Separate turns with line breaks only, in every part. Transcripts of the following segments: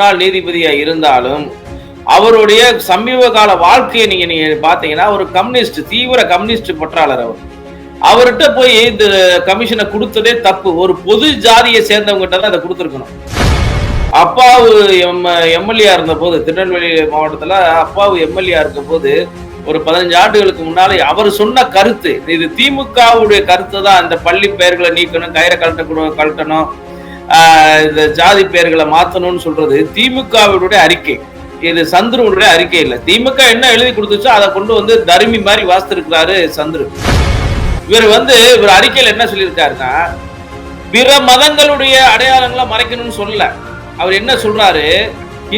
முன்னாள் நீதிபதியா இருந்தாலும் அவருடைய சமீப கால வாழ்க்கையை நீங்க நீங்க பாத்தீங்கன்னா ஒரு கம்யூனிஸ்ட் தீவிர கம்யூனிஸ்ட் பற்றாளர் அவர். அவர்கிட்ட போய் இந்த கமிஷனை கொடுத்ததே தப்பு. ஒரு பொது ஜாதியை சேர்ந்தவங்ககிட்ட தான் அதை கொடுத்துருக்கணும். அப்பாவு எம் எம்எல்ஏ இருந்த போது திருநெல்வேலி மாவட்டத்துல அப்பாவு எம்எல்ஏ இருக்க போது ஒரு பதினஞ்சு ஆண்டுகளுக்கு முன்னாலே அவர் சொன்ன கருத்து இது திமுகவுடைய கருத்து தான். அந்த பள்ளி பெயர்களை நீக்கணும் கயிறை கழட்ட கழட்டணும். இந்த ஜாதி பெயர்களை மாற்றணும்னு சொல்றது திமுகவினுடைய அறிக்கை. இது சந்துருடைய அறிக்கை இல்லை. திமுக என்ன எழுதி கொடுத்துச்சோ அதை கொண்டு வந்து தருமி மாதிரி வாசித்திருக்கிறாரு சந்துரு இவர் வந்து இவர் அறிக்கையில் என்ன சொல்லியிருக்காருன்னா பிற மதங்களுடைய அடையாளங்களை மறைக்கணும்னு சொல்லல. அவர் என்ன சொல்றாரு?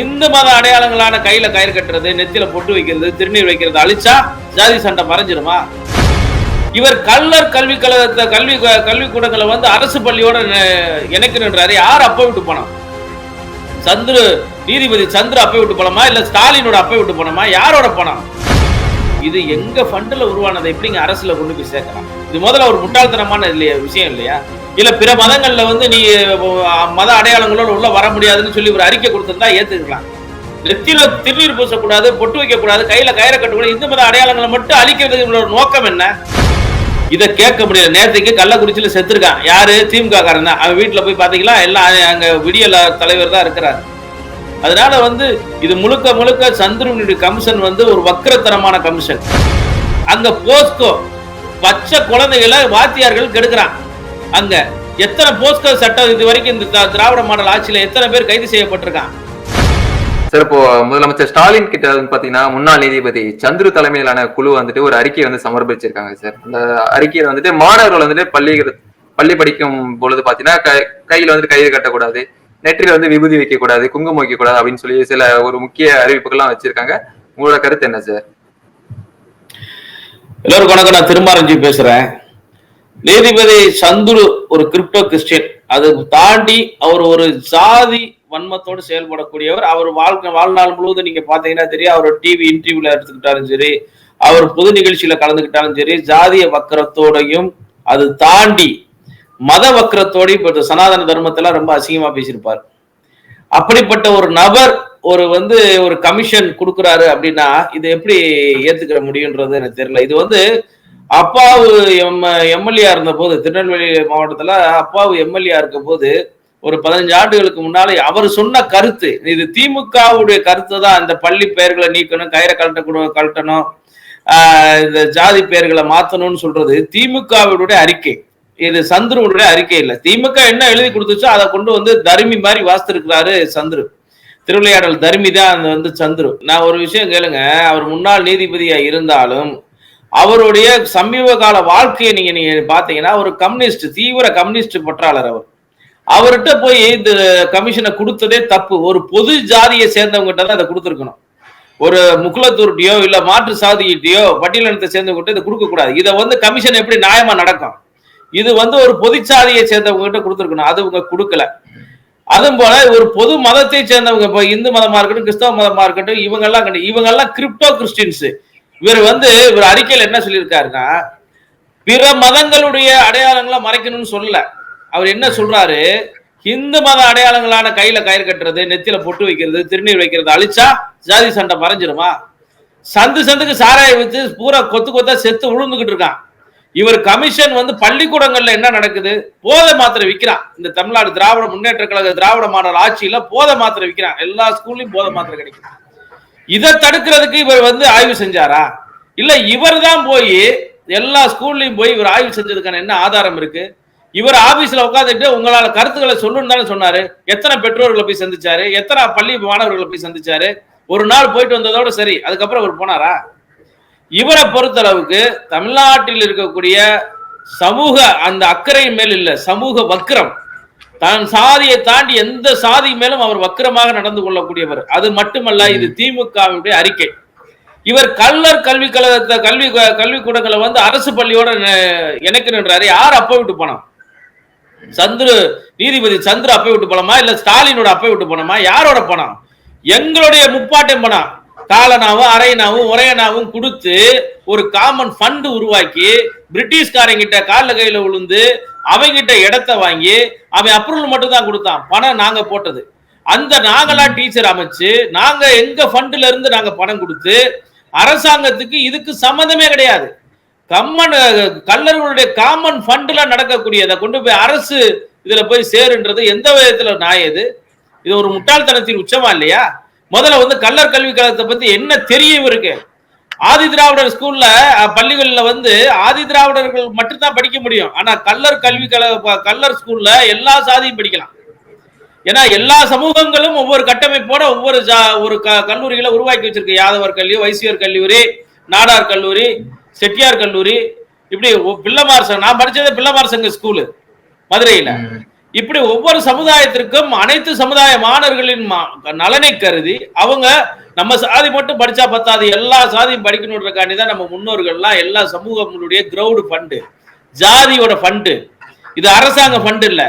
இந்து மத அடையாளங்களான கையில கயிறு கட்டுறது நெத்தியில பொட்டு வைக்கிறது திருநீர் வைக்கிறது அழிச்சா ஜாதி சண்டை மறைஞ்சிருமா? இவர் கல்லர் கல்வி கழகத்தை கல்வி கல்விக்கூடங்களை வந்து அரசு பள்ளியோட இணைக்கணுன்றாரு யார் அப்ப விட்டு போனோம் சந்துரு நீதிபதி சந்திர அப்ப விட்டு போனோமா? இல்ல ஸ்டாலினோட அப்ப விட்டு போனோமா? யாரோட பணம் இது எங்க ஃபண்டில் உருவானதை எப்படிங்க அரசுல கொண்டு போய் சேர்க்கலாம்? இது முதல்ல ஒரு முட்டாள்தனமான இல்லையா விஷயம் இல்லையா? இல்ல பிற மதங்கள்ல வந்து நீ மத அடையாளங்களோட உள்ள வர முடியாதுன்னு சொல்லி ஒரு அறிக்கை கொடுத்திருந்தா ஏத்துக்கலாம். நெத்தியில திருநீர் பூசக்கூடாது பொட்டு வைக்கக்கூடாது கையில கயிறை கட்டக்கூடாது இந்து மத அடையாளங்களை மட்டும் அழிக்கிறது நோக்கம் என்ன? இதை கேட்க முடியல. நேற்றுக்கு கள்ளக்குறிச்சியில் செத்துருக்கான். யாரு? திமுக காரன் தான் அவன் வீட்டில் போய் பார்த்தீங்களா எல்லாம் அங்கே விடியல தலைவர் தான் இருக்கிறார். அதனால வந்து இது முழுக்க முழுக்க சந்திரனுடைய கமிஷன் வந்து ஒரு வக்கரத்தனமான கமிஷன் அங்க போஸ்கோ பச்சை குழந்தைகளை வாத்தியார்கள் கெடுக்கிறான். அங்க எத்தனை போஸ்கோ சட்டம் இது வரைக்கும் இந்த திராவிட மாடல் ஆட்சியில் எத்தனை பேர் கைது செய்யப்பட்டிருக்கான்?
சார் இப்போ முதலமைச்சர் ஸ்டாலின் கிட்ட வந்து பாத்தீங்கன்னா முன்னாள் நீதிபதி சந்துரு தலைமையிலான குழு வந்துட்டு ஒரு அறிக்கையை வந்து சமர்ப்பிச்சிருக்காங்க சார். அந்த அறிக்கையில வந்துட்டு மாணவர்கள் வந்துட்டு பள்ளி பள்ளி படிக்கும் பொழுது பாத்தீங்கன்னா க- கையில வந்துட்டு கயிறு கட்டக்கூடாது நெற்றில வந்து விபூதி வைக்க கூடாது குங்குமம் வைக்க கூடாது அப்படின்னு சொல்லி சில ஒரு முக்கிய அறிவிப்புகள்லாம் வச்சிருக்காங்க. உங்களோட கருத்து என்ன சார்?
எல்லோருக்கும் வணக்கம். நான் திருமாரஞ்சி பேசுறேன். நீதிபதி சந்துரு ஒரு கிரிப்டோ கிறிஸ்டியன். அது தாண்டி அவர் ஒரு ஜாதி வன்மத்தோடு செயல்படக்கூடியவர். அவர் வாழ்க்கை வாழ்நாள் முழுவதும் நீங்க பாத்தீங்கன்னா தெரியும் அவர் டிவி இன்டர்வியூல எடுத்துக்கிட்டாலும் சரி அவர் பொது நிகழ்ச்சியில கலந்துக்கிட்டாலும் சரி ஜாதிய வக்கரத்தோடையும் அது தாண்டி மத வக்கரத்தோடையும் இப்ப சனாதன தர்மத்தெல்லாம் ரொம்ப அசிங்கமா பேசியிருப்பார். அப்படிப்பட்ட ஒரு நபர் ஒரு வந்து ஒரு கமிஷன் கொடுக்குறாரு அப்படின்னா இது எப்படி ஏத்துக்கிற முடியுன்றது எனக்கு தெரியல. இது வந்து அப்பாவு எம் எம்எல்ஏ இருந்த போது திருநெல்வேலி மாவட்டத்துல அப்பாவு எம்எல்ஏ இருக்க போது ஒரு பதினஞ்சு ஆண்டுகளுக்கு முன்னாலே அவர் சொன்ன கருத்து இது திமுகவுடைய கருத்து தான் இந்த பள்ளி பெயர்களை நீக்கணும் கயிறை கழட்ட கழட்டணும் இந்த ஜாதி பெயர்களை மாத்தணும்னு சொல்றது திமுகவுடைய அறிக்கை. இது சந்துருடைய அறிக்கை இல்லை. திமுக என்ன எழுதி கொடுத்துச்சோ அதை கொண்டு வந்து தருமி மாதிரி வாசித்திருக்கிறாரு சந்துரு. திருவிளையாடல் தருமி தான் அந்த வந்து சந்துரு. நான் ஒரு விஷயம் கேளுங்க அவர் முன்னாள் நீதிபதியா இருந்தாலும் அவருடைய சமீப கால வாழ்க்கையை நீங்க நீங்க பாத்தீங்கன்னா ஒரு கம்யூனிஸ்ட் தீவிர கம்யூனிஸ்ட் பற்றாளர் அவர். அவர்கிட்ட போய் இந்த கமிஷனை கொடுத்ததே தப்பு. ஒரு பொது ஜாதியை சேர்ந்தவங்ககிட்ட தான் அதை கொடுத்துருக்கணும். ஒரு முக்குலத்தூர்கிட்டயோ இல்ல மாற்று சாதிகிட்டயோ பட்டியலினத்தை சேர்ந்தவங்ககிட்ட இதை கொடுக்க கூடாது. இதை வந்து கமிஷன் எப்படி நியாயமா நடக்கும்? இது வந்து ஒரு பொது சாதியை சேர்ந்தவங்க கிட்ட கொடுத்துருக்கணும். அது இவங்க கொடுக்கல. அதுவும் போல ஒரு பொது மதத்தை சேர்ந்தவங்க இப்போ இந்து மதமா இருக்கட்டும் கிறிஸ்தவ மதமா இருக்கட்டும் இவங்க எல்லாம் இவங்க எல்லாம் கிரிப்டோ கிறிஸ்டின்ஸ் இவர் வந்து இவர் அறிக்கையில் என்ன சொல்லியிருக்காருன்னா பிற மதங்களுடைய அடையாளங்களை மறைக்கணும்னு சொல்லல. அவர் என்ன சொல்றாரு? இந்து மத அடையாளங்களான கையில கயிறு கட்டுறது நெத்தியில பொட்டு வைக்கிறது திருநீர் வைக்கிறது அழிச்சா ஜாதி சண்டை மறைஞ்சிருமா? சந்து சந்துக்கு சாராய வச்சு பூரா கொத்து கொத்தா செத்து உழுந்துகிட்டு இருக்கான். இவர் கமிஷன் வந்து பள்ளிக்கூடங்கள்ல என்ன நடக்குது? போதை மாத்திரை விற்கிறான் இந்த தமிழ்நாடு திராவிட முன்னேற்ற கழக திராவிட மாடல் ஆட்சியில போதை மாத்திரை விற்கிறான் எல்லா ஸ்கூல்லையும் போதை மாத்திரை கிடைக்கும். இதை தடுக்கிறதுக்கு இவர் வந்து ஆய்வு செஞ்சாரா? இல்ல இவர் தான் போய் எல்லா ஸ்கூல்லையும் போய் இவர் ஆய்வு செஞ்சதுக்கான என்ன ஆதாரம் இருக்கு? இவர் ஆபீஸ்ல உட்காந்துட்டு உங்களால கருத்துக்களை சொல்லணும்னு தானே சொன்னாரு. எத்தனை பெற்றோர்களை போய் சந்திச்சாரு? எத்தனை பள்ளி மாணவர்களை போய் சந்திச்சாரு? ஒரு நாள் போயிட்டு வந்ததோட சரி அதுக்கப்புறம் அவர் போனாரா? இவரை பொறுத்தளவுக்கு தமிழ்நாட்டில் இருக்கக்கூடிய சமூக அந்த அக்கறை மேல் இல்ல சமூக வக்கிரம். தன் சாதியை தாண்டி எந்த சாதி மேலும் அவர் வக்கிரமாக நடந்து கொள்ளக்கூடியவர். அது மட்டுமல்ல இது திமுகவுடைய அறிக்கை. இவர் கல்லர் கல்வி கழகத்தை கல்வி கல்விக்கூடங்களை வந்து அரசு பள்ளியோட இணைக்கணுன்றாரு யார் அப்ப விட்டு போனோம் சந்துரு நீதிபதி சந்திரு அப்பை விட்டு போனோமா இல்ல ஸ்டாலினோட அப்பை விட்டு போனோமா யாரோட பணம் எங்களுடைய முப்பாட்டம் பணம் காலனாவும் அரையனாவும் உரையனாவும் கொடுத்து ஒரு காமன் ஃபண்ட் உருவாக்கி பிரிட்டிஷ்காரங்கிட்ட காலில் கையில விழுந்து அவங்கிட்ட இடத்த வாங்கி அவன் அப்ரூவல் மட்டும் தான் கொடுத்தான். பணம் நாங்க போட்டது. அந்த நாங்களா டீச்சர் அமைச்சு நாங்க எங்க ஃபண்ட்ல இருந்து நாங்க பணம் கொடுத்து அரசாங்கத்துக்கு இதுக்கு சம்மந்தமே கிடையாது. கம்மன் கல்லர்களுடைய காமன் ஃபண்ட்ல நடக்கக்கூடியதை. கொண்டு போய் அரசு இதுல போய் சேருன்றது எந்த விதத்துல நாயது இது? ஒரு முட்டாள்தனத்தின் உச்சமா இல்லையா? முதல்ல வந்து கல்லர் கல்வி கழகத்தை பத்தி என்ன தெரியும் இருக்கு ஆதி திராவிடர் ஸ்கூல்ல பள்ளிகள்ல வந்து ஆதி திராவிடர்கள் மட்டும்தான் படிக்க முடியும். ஆனா கல்லர் கல்வி கழக கல்லர் ஸ்கூல்ல எல்லா சாதியும் படிக்கலாம். ஏன்னா எல்லா சமூகங்களும் ஒவ்வொரு கட்டமைப்போட ஒவ்வொரு ஒரு க- கல்லூரிகளை உருவாக்கி வச்சிருக்கு. யாதவர் கல்வி வைசியர் கல்லூரி நாடார் கல்லூரி செட்டியார் கல்லூரி இப்படி பிள்ளமார் சங்கம் நான் படிச்சது பிள்ளமார் சங்க ஸ்கூலு மதுரையில. இப்படி ஒவ்வொரு சமுதாயத்திற்கும் அனைத்து சமுதாய மாணவர்களின் மா- நலனை கருதி அவங்க நம்ம சாதி மட்டும் படிச்சா பத்தாது எல்லா சாதியும் படிக்கணுன்றக்காண்டி தான் நம்ம முன்னோர்கள்லாம் எல்லா சமூகங்களுடைய கிரௌடு ஃபண்டு ஜாதியோட ஃபண்டு இது அரசாங்க ஃபண்டு இல்ல.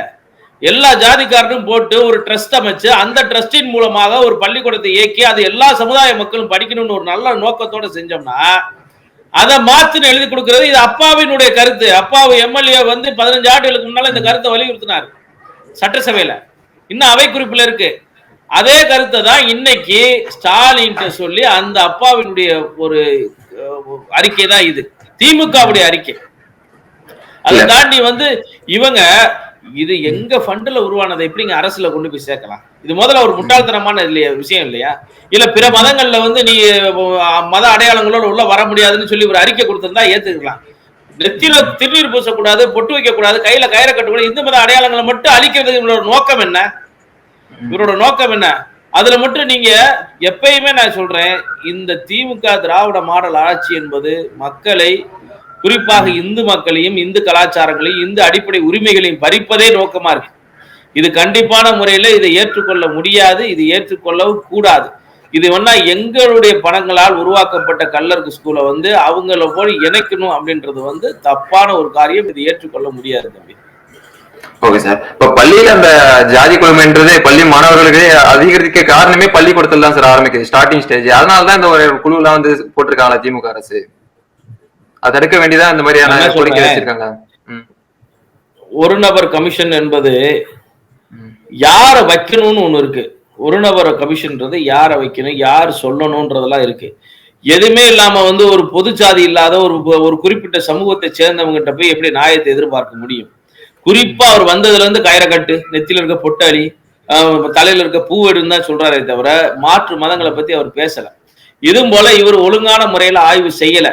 எல்லா ஜாதிக்காரனும் போட்டு ஒரு ட்ரஸ்ட் அமைச்சு அந்த ட்ரஸ்டின் மூலமாக ஒரு பள்ளிக்கூடத்தை இயக்கி அது எல்லா சமுதாய மக்களும் படிக்கணும்னு ஒரு நல்ல நோக்கத்தோட செஞ்சோம்னா அதை மாத்துன்னு எழுதி கொடுக்கிறது இது அப்பாவினுடைய கருத்து. அப்பாவு எம்எல்ஏ வந்து பதினஞ்சு ஆண்டுகளுக்கு முன்னால இந்த கருத்தை வலியுறுத்தினார் சட்டசபையில. இன்னும் அவை குறிப்புல இருக்கு. அதே கருத்தை தான் இன்னைக்கு ஸ்டாலின் சொல்லி அந்த அப்பாவினுடைய ஒரு அறிக்கை தான் இது. திமுகவுடைய அறிக்கை. அதை. தாண்டி வந்து இவங்க இது எங்க ஃபண்ட்ல உருவானதை எப்படிங்க அரசுல கொண்டு போய் சேர்க்கலாம்? இது முதல்ல ஒரு முட்டாள்தனமான இல்லையா விஷயம் இல்லையா? இல்ல பிற மதங்கள்ல வந்து நீ மத அடையாளங்களோட உள்ள வர முடியாதுன்னு சொல்லி ஒரு அறிக்கை கொடுத்திருந்தா ஏத்துக்கலாம். நெத்தியில திருநீர் பூசக்கூடாது பொட்டு வைக்க கூடாது கையில கயிறை கட்டக்கூடாது இந்து மத அடையாளங்களை மட்டும் அழிக்கிறது இவரோட நோக்கம் என்ன? இவரோட நோக்கம் என்ன? அதுல மட்டும் நீங்க எப்பயுமே நான் சொல்றேன் இந்த திமுக திராவிட மாடல் ஆட்சி என்பது மக்களை குறிப்பாக இந்து மக்களையும் இந்து கலாச்சாரங்களையும் இந்து அடிப்படை உரிமைகளையும் பறிப்பதே நோக்கமா இருக்கு. இது கண்டிப்பான முறையில இதை ஏற்றுக்கொள்ள முடியாது இது ஏற்றுக்கொள்ளவும் கூடாது. இது வேணா எங்களுடைய பணங்களால் உருவாக்கப்பட்ட கல்லருக்கு ஸ்கூலை வந்து அவங்கள போய் இணைக்கணும் அப்படின்றது வந்து தப்பான ஒரு காரியம். இது ஏற்றுக்கொள்ள முடியாது தம்பி.
ஓகே சார் இப்ப பள்ளியில அந்த ஜாதி குழுமைன்றது பள்ளி மாணவர்களுக்கு அதிகரிக்க காரணமே பள்ளிக்கூடத்துல தான் சார் ஆரம்பிக்குது ஸ்டார்டிங் ஸ்டேஜ் அதனால தான் இந்த ஒரு குழுலாம் வந்து போட்டிருக்காங்களா திமுக அரசு? அதை தடுக்க வேண்டியதான் இந்த மாதிரியான கோரிக்கை? வச்சிருக்காங்க
ஒரு நபர் கமிஷன் என்பது. யாரை வைக்கணும்னு ஒண்ணு இருக்கு. ஒரு நபர் கமிஷன்ன்றது யாரை வைக்கணும் யார் சொல்லணும்ன்றதெல்லாம் இருக்கு. எதுவுமே இல்லாம வந்து ஒரு பொது சாதி இல்லாத ஒரு ஒரு குறிப்பிட்ட சமூகத்தை சேர்ந்தவங்ககிட்ட போய் எப்படி நியாயத்தை எதிர்பார்க்க முடியும்? குறிப்பா அவர் வந்ததுல இருந்து கயிறை கட்டு நெத்தியில இருக்க பொட்டாளி தலையில இருக்க பூவெடுன்னு தான் சொல்றாரே தவிர மாற்று மதங்களை பத்தி அவர் பேசல. இதுவும் போல இவர் ஒழுங்கான முறையில ஆய்வு செய்யல.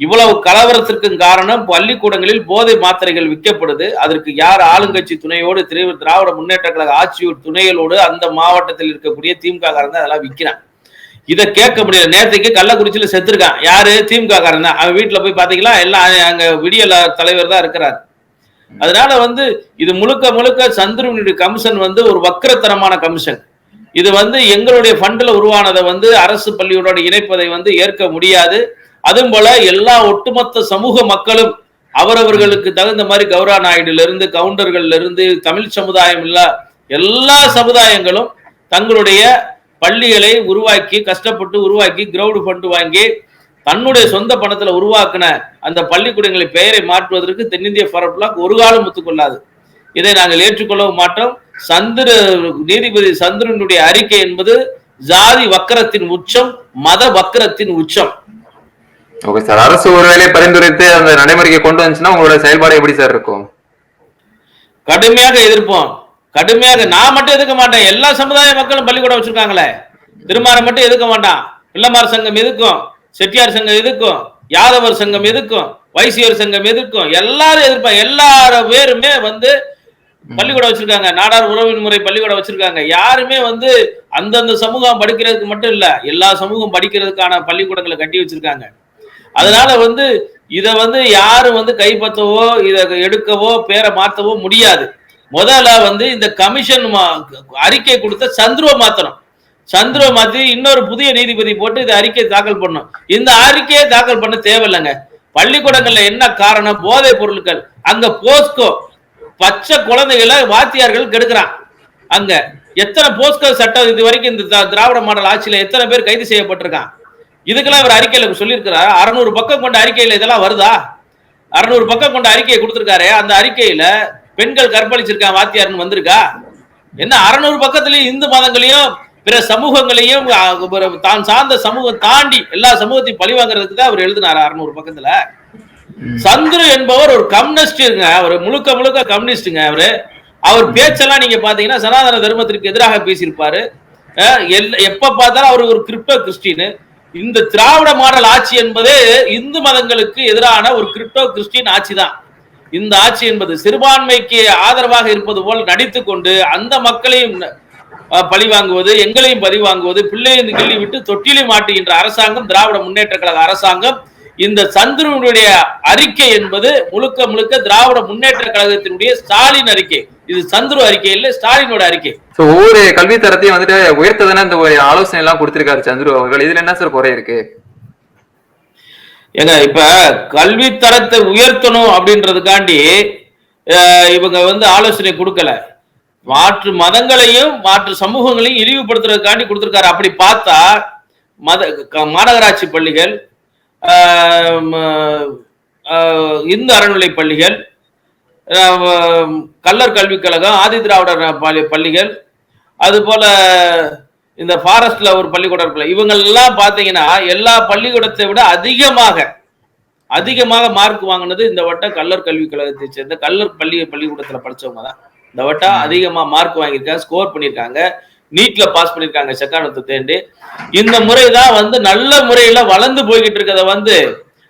இவ்வளவு கலவரத்திற்கும் காரணம் பள்ளிக்கூடங்களில் போதை மாத்திரைகள் விற்கப்படுது. அதற்கு யார் ஆளுங்கட்சி துணையோடு திரு திராவிட முன்னேற்ற கழக ஆட்சியோர் துணைகளோடு அந்த மாவட்டத்தில் இருக்கக்கூடிய திமுக காரங்க அதெல்லாம் விற்கிறான் இதை கேட்க முடியல. நேரத்துக்கு கள்ளக்குறிச்சியில செத்துருக்கான். யாரு? திமுக காரன் தான். அவன் வீட்டுல போய் பாத்தீங்களா? எல்லாம் அங்க விடியல தலைவர் தான் இருக்கிறார். அதனால வந்து இது முழுக்க முழுக்க சந்திரனுடைய கமிஷன் வந்து ஒரு வக்கரத்தனமான கமிஷன். இது வந்து எங்களுடைய ஃபண்ட்ல உருவானதை வந்து அரசு பள்ளியோட இணைப்பதை வந்து ஏற்க முடியாது. அதுவும் போல எல்லா ஒட்டுமொத்த சமூக மக்களும் அவரவர்களுக்கு தகுந்த மாதிரி கௌரா நாயுடுல இருந்து கவுண்டர்கள்ல இருந்து தமிழ் சமுதாயம் இல்ல எல்லா சமுதாயங்களும் தங்களுடைய பள்ளிகளை உருவாக்கி கஷ்டப்பட்டு உருவாக்கி கிரவுடு ஃபண்டு வாங்கி தன்னுடைய சொந்த பணத்துல உருவாக்கின அந்த பள்ளிக்கூடங்களை பெயரை மாற்றுவதற்கு தென்னிந்திய ஃபாரட் ஒரு காலம் ஒத்துக்கொள்ளாது. இதை நாங்கள் ஏற்றுக்கொள்ளவும் மாட்டோம். சந்திர நீதிபதி சந்திரனுடைய அறிக்கை என்பது ஜாதி வக்கரத்தின் உச்சம் மத வக்கரத்தின் உச்சம்.
ஓகே சார் அரசு ஒருவேளை பரிந்துரைத்து அந்த நடைமுறைக்கு கொண்டு வந்துச்சுன்னா உங்களோட செயல்பாடு எப்படி சார் இருக்கும்?
கடுமையாக எதிர்ப்போம். கடுமையாக நான் மட்டும் எதுக்க மாட்டேன். எல்லா சமுதாய மக்களும் பள்ளிக்கூடம் வச்சிருக்காங்களே. திருமாரம் மட்டும் எதுக்க மாட்டான். பிள்ளைமார் சங்கம் எதுக்கும் செட்டியார் சங்கம் எதுக்கும் யாதவர் சங்கம் எதுக்கும் வைசியர் சங்கம் எதுக்கும் எல்லாரும் எதிர்ப்பாங்க எல்லார பேருமே வந்து பள்ளிக்கூடம் வச்சிருக்காங்க. நாடார் உறவின் முறை பள்ளிக்கூடம் வச்சிருக்காங்க. யாருமே வந்து அந்தந்த சமூகம் படிக்கிறதுக்கு மட்டும் இல்ல எல்லா சமூகம் படிக்கிறதுக்கான பள்ளிக்கூடங்களை கட்டி வச்சிருக்காங்க. அதனால வந்து இத வந்து யாரும் வந்து கைப்பற்றவோ இத எடுக்கவோ பேரை மாத்தவோ முடியாது. முதல்ல வந்து இந்த கமிஷன் அறிக்கை கொடுத்த சந்துருவ மாத்தணும். சந்துருவ மாத்தி இன்னொரு புதிய நீதிபதி போட்டு இதை அறிக்கையை தாக்கல் பண்ணணும். இந்த அறிக்கையை தாக்கல் பண்ண தேவையில்லைங்க. பள்ளிக்கூடங்கள்ல என்ன காரணம்? போதை பொருட்கள். அங்க போஸ்கோ பச்சை குழந்தைகளை வாத்தியார்கள் கெடுக்கிறான். அங்க எத்தனை போஸ்கோ சட்டம் இது வரைக்கும் இந்த திராவிட மாடல் ஆட்சியில எத்தனை பேர் கைது செய்யப்பட்டிருக்கான்? இதுக்கெல்லாம் இவர் அறிக்கையில் சொல்லியிருக்கிறார். அறுநூறு பக்கம் கொண்ட அறிக்கையில் இதெல்லாம் வருதா? அறுநூறு பக்கம் கொண்ட அறிக்கையை கொடுத்துருக்காரு. அந்த அறிக்கையில பெண்கள் கற்பழிச்சிருக்கான் வாத்தியார்னு வந்திருக்கா? என்ன அறநூறு பக்கத்துலேயும் இந்து மதங்களையும் பிற சமூகங்களையும் தான் சார்ந்த சமூகம் தாண்டி எல்லா சமூகத்தையும் பழி வாங்குறதுக்கு தான் அவர் எழுதினார் அறுநூறு பக்கத்துல. சந்துரு என்பவர் ஒரு கம்யூனிஸ்டுங்க. அவர் முழுக்க முழுக்க கம்யூனிஸ்டுங்க அவரு. அவர் பேச்செல்லாம் நீங்க பாத்தீங்கன்னா சனாதன தர்மத்திற்கு எதிராக பேசியிருப்பாரு. எப்ப பார்த்தாலும் அவர் ஒரு கிரிப்டோ கிறிஸ்டின் இந்த திராவிட மாடல் ஆட்சி என்பது இந்து மதங்களுக்கு எதிரான ஒரு கிரிப்டோ கிறிஸ்டின் ஆட்சி தான் இந்த ஆட்சி என்பது சிறுபான்மைக்கு ஆதரவாக இருப்பது போல் நடித்து கொண்டு அந்த மக்களையும் பழி வாங்குவது எங்களையும் பழி வாங்குவது பிள்ளையும் கிள்ளி விட்டு தொட்டிலை மாட்டுகின்ற அரசாங்கம் திராவிட முன்னேற்ற கழக அரசாங்கம். இந்த சந்துருவனுடைய அறிக்கை என்பது முழுக்க முழுக்க திராவிட முன்னேற்ற கழகத்தினுடைய ஸ்டாலின் அறிக்கை. இது சந்துரு அறிக்கை இல்ல ஸ்டாலினோட அறிக்கை.
ஒவ்வொரு கல்வி தரத்தையும் வந்துட்டு உயர்த்ததானே இந்த ஒரு ஆலோசனை எல்லாம் கொடுத்திருக்காரு சந்துரு அவர்கள். இதுல என்ன சார் குறை இருக்கு?
ஏங்க இப்ப கல்வி தரத்தை உயர்த்தணும் அப்படின்றதுக்காண்டி இவங்க வந்து ஆலோசனை கொடுக்கல. மாற்று மதங்களையும் மாற்று சமூகங்களையும் இழிவுபடுத்துறதுக்காண்டி கொடுத்திருக்காரு. அப்படி பார்த்தா மத மாநகராட்சி பள்ளிகள் இந்து அறநிலை பள்ளிகள் கல்லர் கல்விக் கழகம் ஆதி திராவிடர் பள்ளி- பள்ளிகள் அது போல இந்த ஃபாரஸ்ட்ல ஒரு பள்ளிக்கூடம் இருக்குல்ல இவங்க எல்லாம் பாத்தீங்கன்னா எல்லா பள்ளிக்கூடத்தை விட அதிகமாக அதிகமாக மார்க் வாங்கினது இந்த வட்டம் கல்லர் கல்விக் கழகத்தை சேர்ந்த கல்லர் பள்ளி பள்ளிக்கூடத்துல படிச்சவங்க தான். இந்த வட்டம் அதிகமா மார்க் வாங்கியிருக்காங்க ஸ்கோர் பண்ணியிருக்காங்க நீட்ல பாஸ் பண்ணியிருக்காங்க செக்கானத்தை தேண்டி இந்த முறை தான் வந்து நல்ல முறையில வளர்ந்து போய்கிட்டு இருக்கத வந்து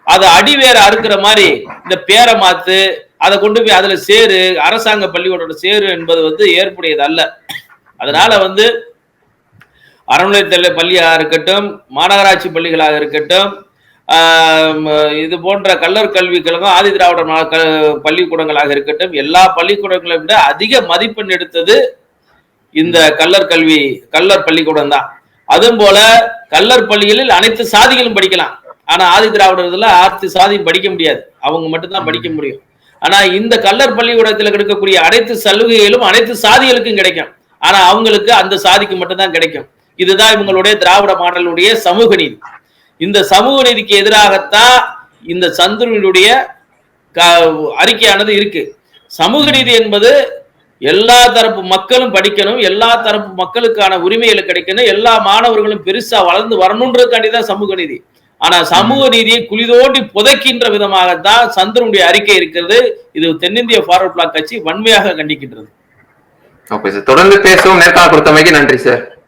அதை அடிவேற அறுக்கிற மாதிரி இந்த பேரை மாத்து அதை கொண்டு போய் அதுல சேரு அரசாங்க பள்ளிக்கூடோட சேரு என்பது வந்து ஏற்புடையது அல்ல. அதனால வந்து அறநிலையத்தலை பள்ளியாக இருக்கட்டும் மாநகராட்சி பள்ளிகளாக இருக்கட்டும் இது போன்ற கல்லர் கல்வி கழகம் ஆதி திராவிட க- பள்ளிக்கூடங்களாக இருக்கட்டும் எல்லா பள்ளிக்கூடங்களை விட அதிக மதிப்பெண் எடுத்தது இந்த கல்லர் கல்வி கல்லர் பள்ளிக்கூடம் தான். அதுவும் போல கல்லர் பள்ளிகளில் அனைத்து சாதிகளும் படிக்கலாம். ஆனா ஆதி திராவிடர்ல ஆர்த்தி சாதியும் படிக்க முடியாது. அவங்க மட்டும்தான் படிக்க முடியும். ஆனா இந்த கல்லர் பள்ளிக்கூடத்தில் கிடைக்கக்கூடிய அனைத்து சலுகைகளும் அனைத்து சாதிகளுக்கும் கிடைக்கும். ஆனா அவங்களுக்கு அந்த சாதிக்கு மட்டும்தான் கிடைக்கும். இதுதான் இவங்களுடைய திராவிட மாடலுடைய சமூக நீதி. இந்த சமூக நீதிக்கு எதிராகத்தான் இந்த சந்துருவினுடைய க- அறிக்கையானது இருக்கு. சமூக நீதி என்பது எல்லா தரப்பு மக்களும் படிக்கணும் எல்லா தரப்பு மக்களுக்கான உரிமைகள் கிடைக்கணும் எல்லா மாணவர்களும் பெருசா வளர்ந்து வரணுன்றதுக்காண்டி தான் சமூக நீதி. ஆனா சமூக நீதியை குளிதோண்டி புதைக்கின்ற விதமாகத்தான் சந்திரனுடைய அறிக்கை இருக்கிறது. இது தென்னிந்திய ஃபார்வர்ட் பிளாக் கட்சி வன்மையாக கண்டிக்கின்றது.
Okay sir. தொடர்ந்து பேசுவோம். நேர்காணல் கொடுத்தமைக்கு நன்றி சார்.